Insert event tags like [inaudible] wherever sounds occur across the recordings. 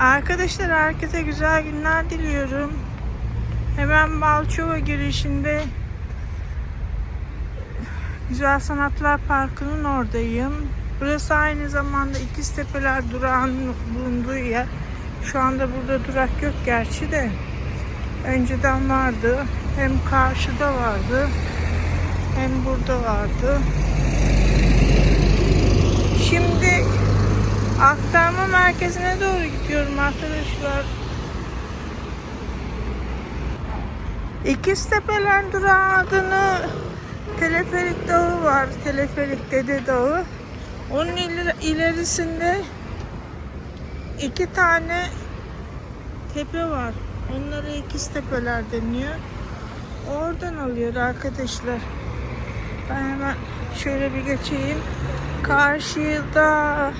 Arkadaşlar herkese güzel günler diliyorum. Hemen Balçova girişinde Güzel Sanatlar Parkı'nın oradayım. Burası aynı zamanda İkiztepeler durağının bulunduğu yer. Şu anda burada durak yok gerçi de. Önceden vardı. Hem karşıda vardı. Hem burada vardı. Şimdi aktarma merkezine doğru gidiyorum arkadaşlar. İkiztepeler durağı adını Teleferik Dağı var. Teleferik Dede Dağı. Onun ileri- ilerisinde iki tane tepe var. Onlara İkiztepeler deniyor. Oradan alıyor arkadaşlar. Ben hemen şöyle bir geçeyim. Karşıda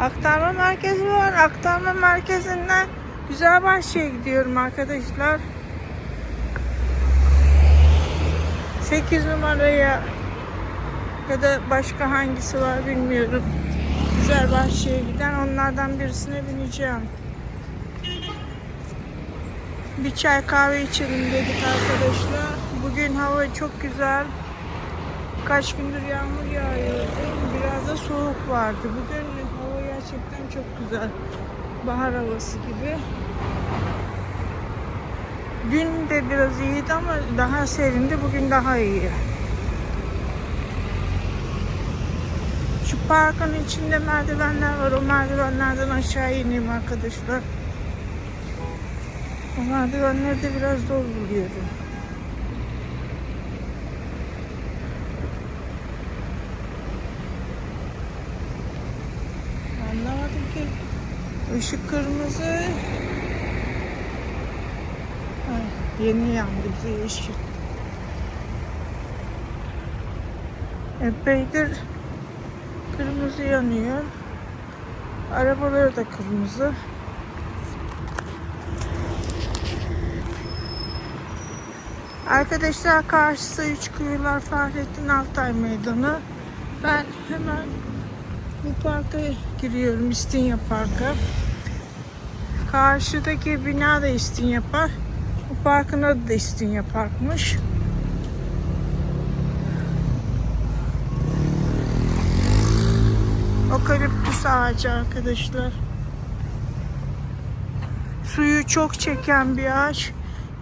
aktarma merkezi var. Aktarma merkezinden Güzelbahçe'ye gidiyorum arkadaşlar. 8 numaraya ya da başka hangisi var bilmiyorum. Güzelbahçe'ye giden onlardan birisine bineceğim. Bir çay kahve içelim dedik arkadaşlar. Bugün hava çok güzel. Kaç gündür yağmur yağıyordu. Biraz da soğuk vardı. Bugün çok güzel. Bahar havası gibi. Dün de biraz iyiydi ama daha serindi. Bugün daha iyi. Şu parkın içinde merdivenler var. O merdivenlerden aşağı ineyim arkadaşlar. O merdivenleri de biraz zor buluyorum. Anlamadım ki. Işık kırmızı. Ay, yeni yandı bize yeşil. Epeydir kırmızı yanıyor. Arabaları da kırmızı. Arkadaşlar karşısı Üç Kuyular Fahrettin Altay Meydanı. Ben hemen bu parka giriyorum İstinye Park'a. Karşıdaki bina da İstinye Park. Bu parkın adı da İstinye Park'mış. Okaliptüs ağacı arkadaşlar. Suyu çok çeken bir ağaç.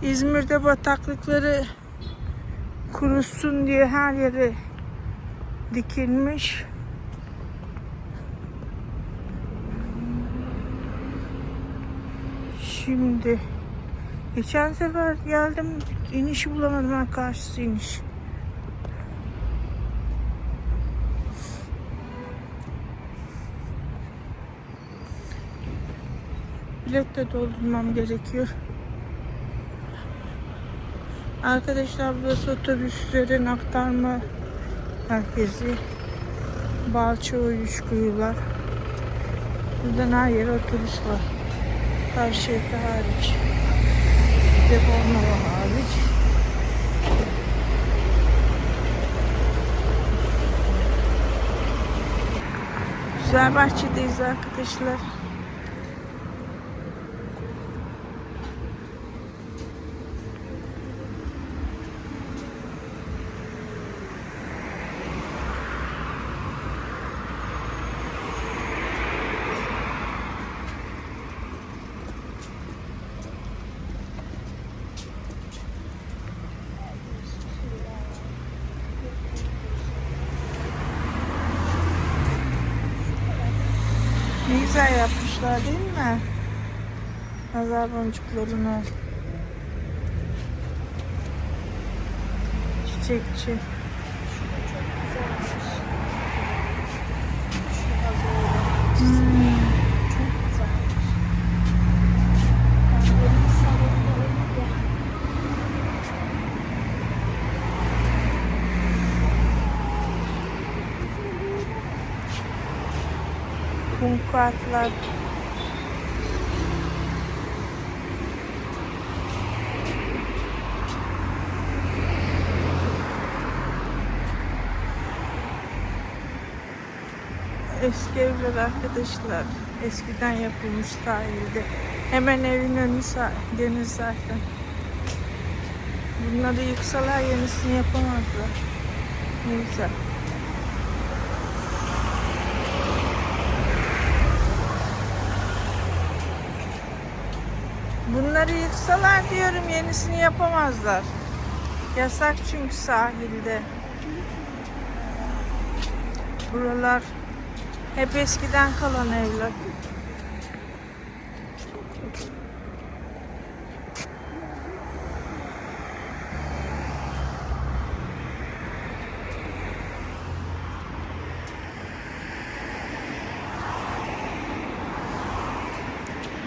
İzmir'de bataklıkları kurusun diye her yere dikilmiş. Şimdi geçen sefer geldim inişi bulamadım ben karşısı iniş. Bilet de doldurmam gerekiyor. Arkadaşlar burası otobüslerin aktarma merkezi. Balçova Üçkuyular. Buradan her yere otobüs var. Karşıyaka hariç. Deponlama hariç. Güzel bahçedeyiz arkadaşlar. Güzel yapmışlar değil mi? Nazar boncuklarını. Çiçekçi. Hmm. Kumkuatlar. eski evler arkadaşlar. Eskiden yapılmış sahilde. Hemen evin önü sah- deniz zaten. Bunları yıksalar yenisini yapamazlar. Ne güzel. Bunları yıksalar diyorum yenisini yapamazlar. Yasak çünkü sahilde. Buralar hep eskiden kalan evler.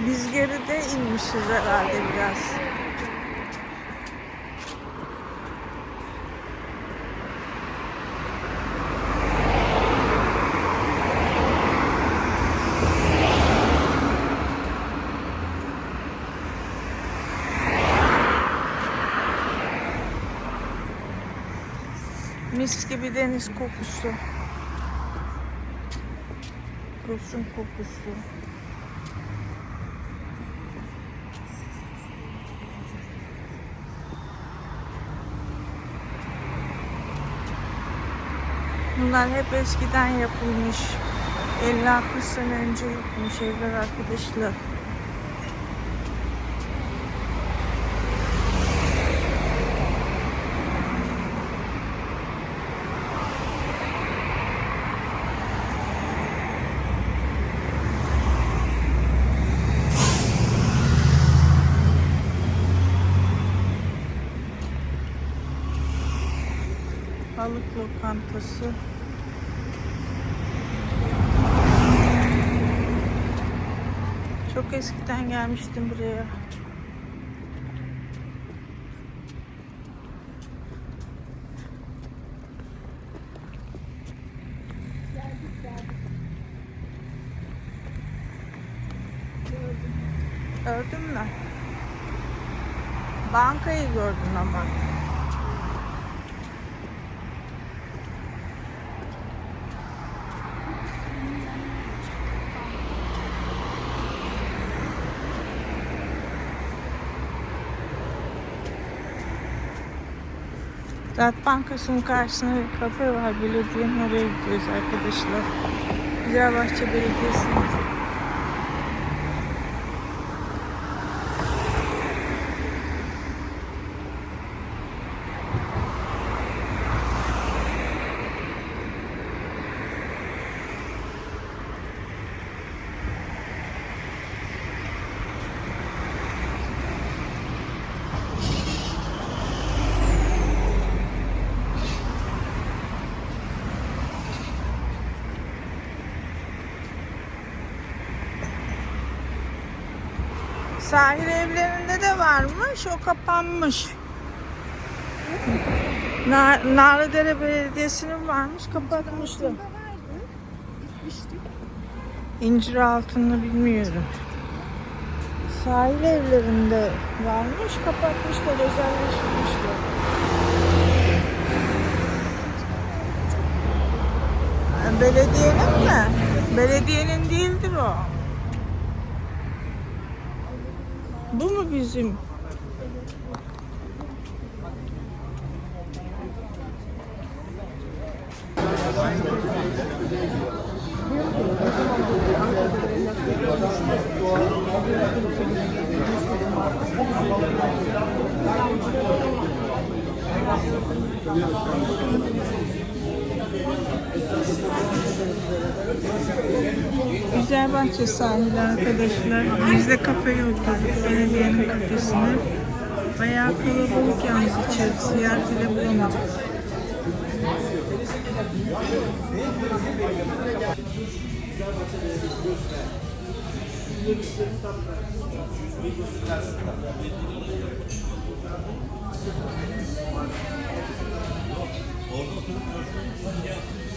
Biz geride inmişiz herhalde biraz. Mis gibi deniz kokusu. Yosun kokusu. Bunlar hep eskiden yapılmış. 50-60 sene önce yapılmış evler arkadaşlar. Balık lokantası. Eskiden gelmiştim buraya. Gördün mü? Bankayı gördün ama. Bankası'nın karşısında bir kafe var. Belediyenin oraya gidiyoruz arkadaşlar. Güzelbahçe Belediyesi'nin. Sahil evlerinde de varmış. O kapanmış. Nar Narlıdere Belediyesi'nin varmış. Gitmiştik. İncir altını bilmiyorum. Sahil evlerinde varmış. Kapatmışlar. Özelleştirmişler. Belediyenin mi? Belediyenin değildir o. Bu mu bizim? Diyarbahçe sahili arkadaşlar. Biz de kafeye oturduk. Belediyenin kafesine. Bayağı kalabalık yalnız içerisi. Yer bile bulamadık. Orada oturup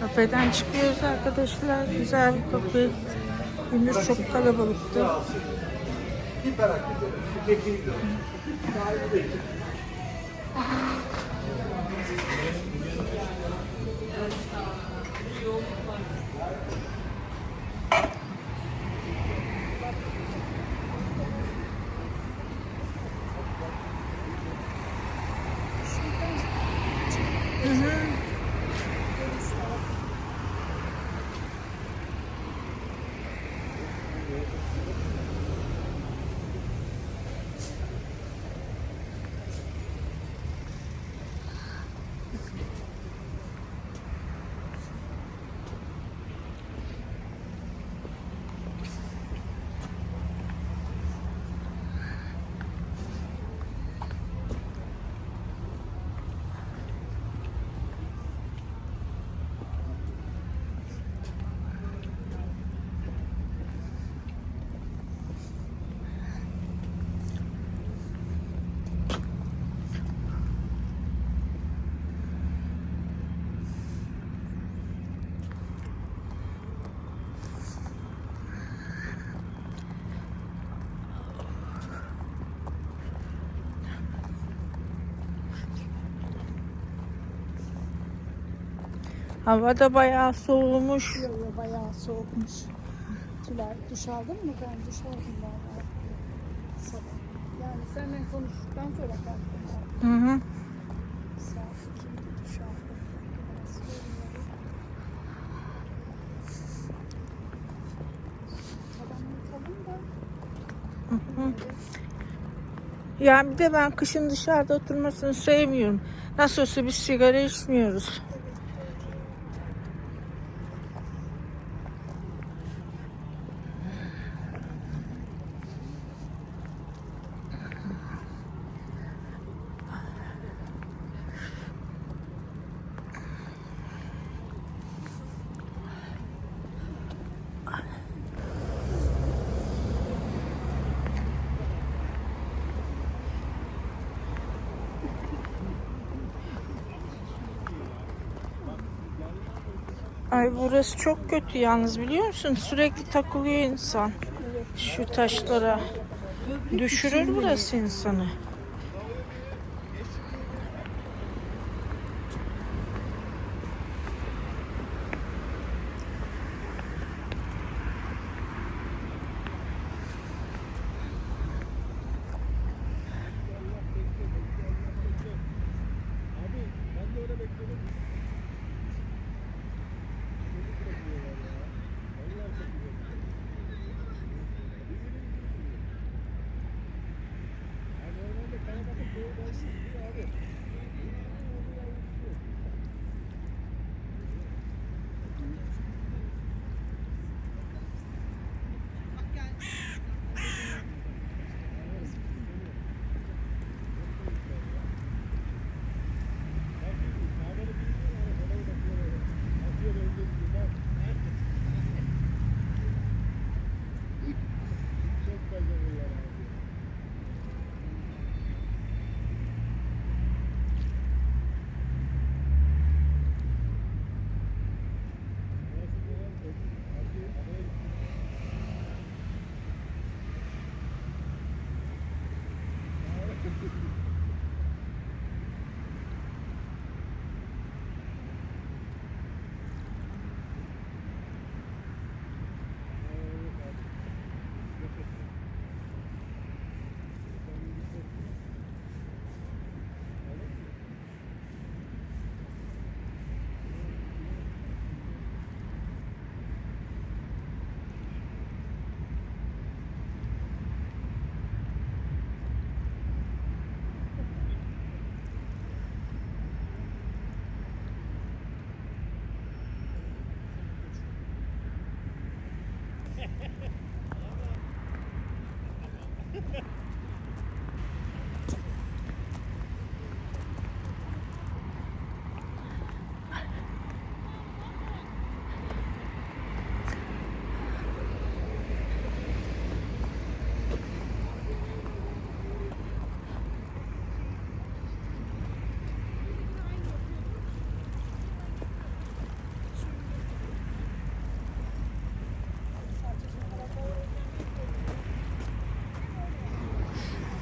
Kafeden çıkıyoruz arkadaşlar. Güzel bir kafe. Henüz çok kalabalıktı. Hava da bayağı soğumuş. Yolu bayağı soğukmuş. Tülay duş aldın mı? Ben duş aldım valla. Sabah. Yani seninle konuştuktan sonra kalktım. Hı hı. Saat 2'ydi duş aldım. Biraz yorulmadım. Tabanını kalın da Ya bir de ben kışın dışarıda oturmasını sevmiyorum. Nasıl olsa biz sigara içmiyoruz. Ay burası çok kötü yalnız biliyor musun? Sürekli takılıyor insan. Şu taşlara. Düşürür burası insanı.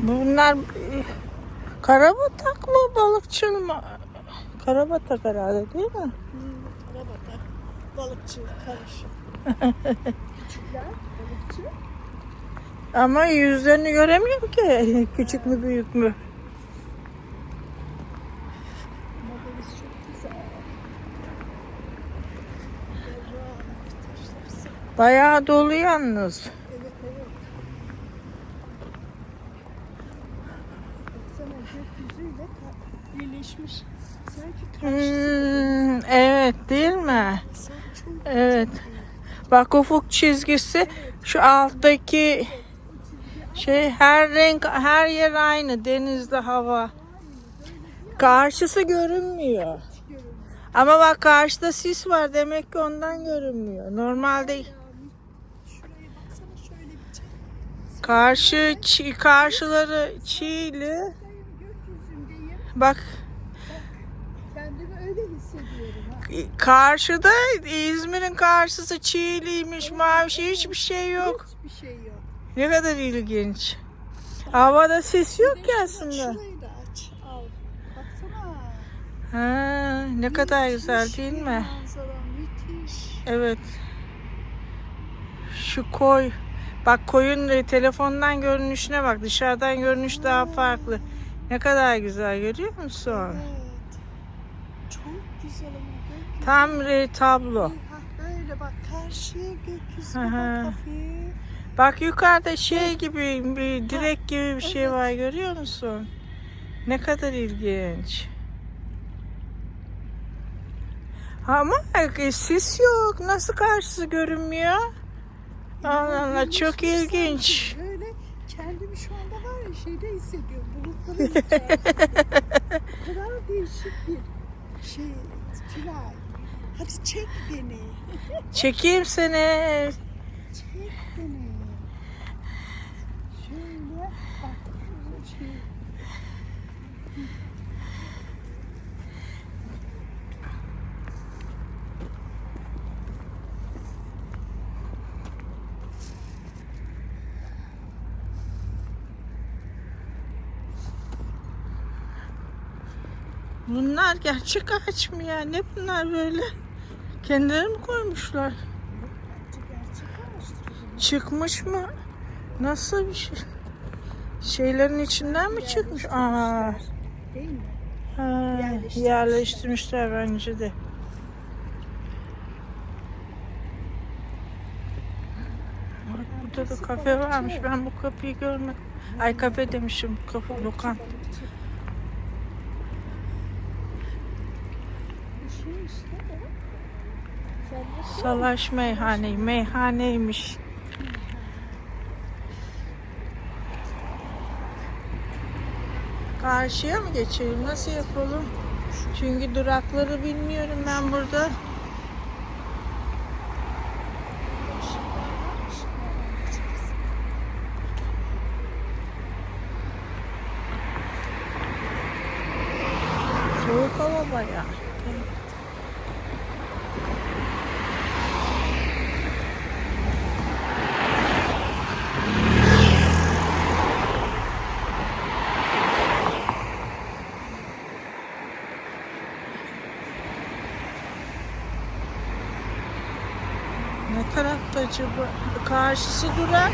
Bunlar e, karabatak mı balıkçıl mı? Karabatak herhalde değil mi? Hmm, Karabatak, balıkçı karışık. Küçükler [laughs] balıkçı. Ama yüzlerini göremiyorum ki. [laughs] Küçük mü büyük mü? Bayağı dolu yalnız. Evet evet. Baksana gökyüzüyle ka- birleşmiş. Sanki karşısı. Hmm, evet değil mi? Evet. Bak ufuk çizgisi şu alttaki şey her renk her yer aynı denizde hava. Karşısı görünmüyor. Ama bak karşıda sis var demek ki ondan görünmüyor. Normalde karşı çi- karşıları çiğli. Bak Kendimi öyle hissediyorum. Ha. Karşıda İzmir'in karşısı çiğliymiş, mavi şey hiçbir şey yok. Hiçbir şey yok. Ne kadar ilginç. Havada sis yok ki aslında. Şurayı da aç. Al. Baksana. Ha, ne kadar güzel değil mi? Manzara müthiş. Evet. Şu koy. Bak koyun e, telefondan görünüşüne bak. Dışarıdan görünüş daha farklı. Ne kadar güzel görüyor musun? Evet. Bir tablo. Böyle bak karşıya gökyüzü bak hafif. Bak yukarıda şey gibi bir direk gibi bir şey evet. var görüyor musun? Ne kadar ilginç. Ama e, sis yok. Nasıl karşısı görünmüyor? Allah Allah çok ilginç. sanki. Böyle kendimi şu anda var ya şeyde hissediyorum. Bulutların içerisinde. [laughs] O kadar değişik bir şey. Tülay. Hadi çek beni. Çekeyim seni. Çek beni. Şöyle bak. Bunlar gerçek ağaç mı ya? Ne bunlar böyle? Kendileri mi koymuşlar? Çıkmış mı? Nasıl bir şey? Şeylerin içinden mi çıkmış? Aa, Değil ha, Yerleştirmişler. yerleştirmişler bence de. Bak, Burada da kafe varmış. Ben bu kapıyı görmedim. Ay kafe demişim. Kafe, lokan. Balıkçı. Bir şey işte o. Sen de Salaş meyhane. Meyhaneymiş. Karşıya mı geçelim? Nasıl yapalım? Çünkü durakları bilmiyorum ben burada. Soğuk hava bayağı. Ne tarafta acaba? Karşısı durak.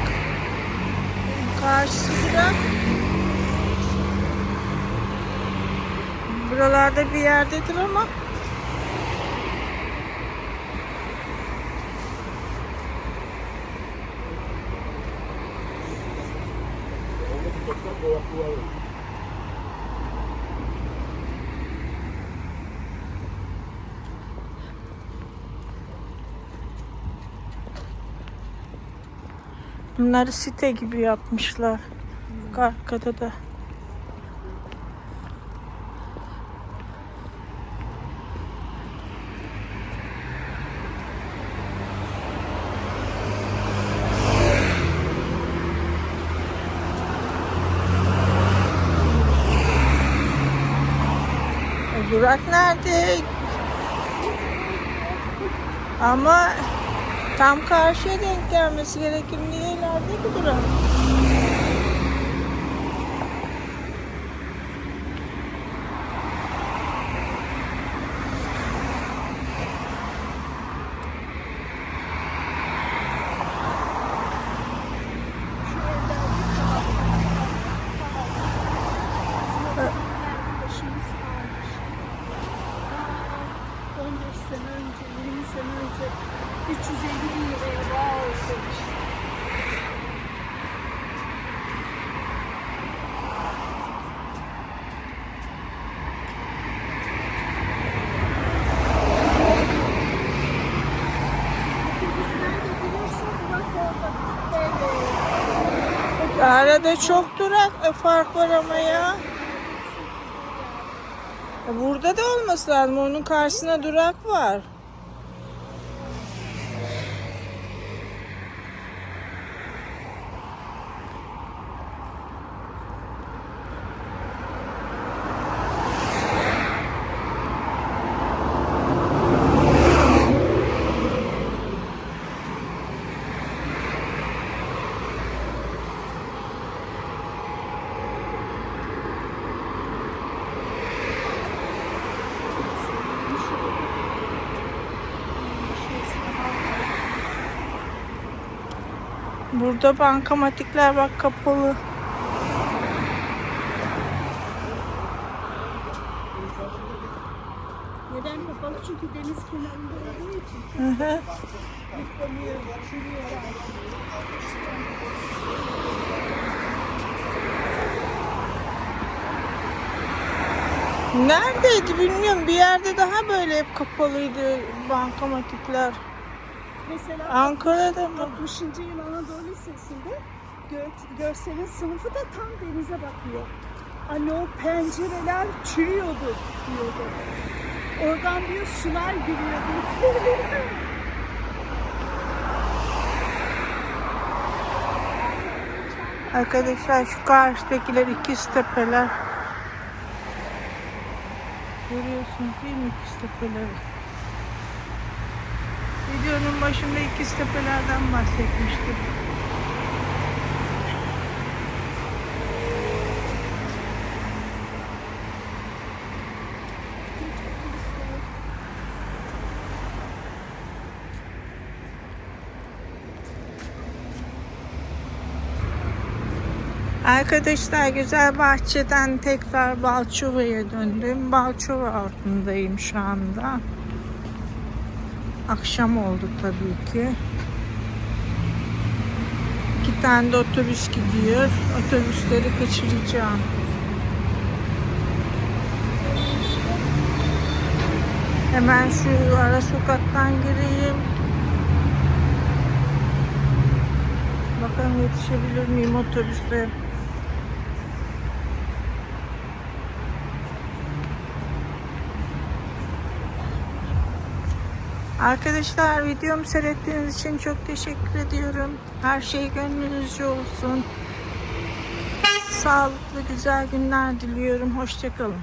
Karşısı durak. Buralarda bir yerdedir ama. Bunları site gibi yapmışlar. Bak Arkada da. E, Durak nerede? Ama tam karşıya denk gelmesi gerekir. Niye ileride ki Arada çok durak e, fark var ama ya. E, Burada da olması lazım. Onun karşısına durak var. Burada bankamatikler bak kapalı. Neden kapalı? Çünkü deniz kenarında olduğu için Hı hı. Neredeydi bilmiyorum. Bir yerde daha böyle hep kapalıydı bankamatikler. Mesela Ankara'da mı? 60. yıl Lisesi'nde gör, görselin sınıfı da tam denize bakıyor. Hani o pencereler çürüyordu diyordu. Oradan diyor sular giriyordu. [laughs] Arkadaşlar şu karşıdakiler ikiz tepeler. Görüyorsunuz değil mi ikiz tepeleri? Videonun başında ikiz tepelerden bahsetmiştim. Arkadaşlar güzel bahçeden tekrar Balçova'ya döndüm. Balçova altındayım şu anda. Akşam oldu tabii ki. İki tane de otobüs gidiyor. Otobüsleri kaçıracağım. Hemen şu ara sokaktan gireyim. Bakalım yetişebilir miyim otobüste. Arkadaşlar videomu seyrettiğiniz için çok teşekkür ediyorum. Her şey gönlünüzce olsun. Sağlıklı güzel günler diliyorum. Hoşçakalın.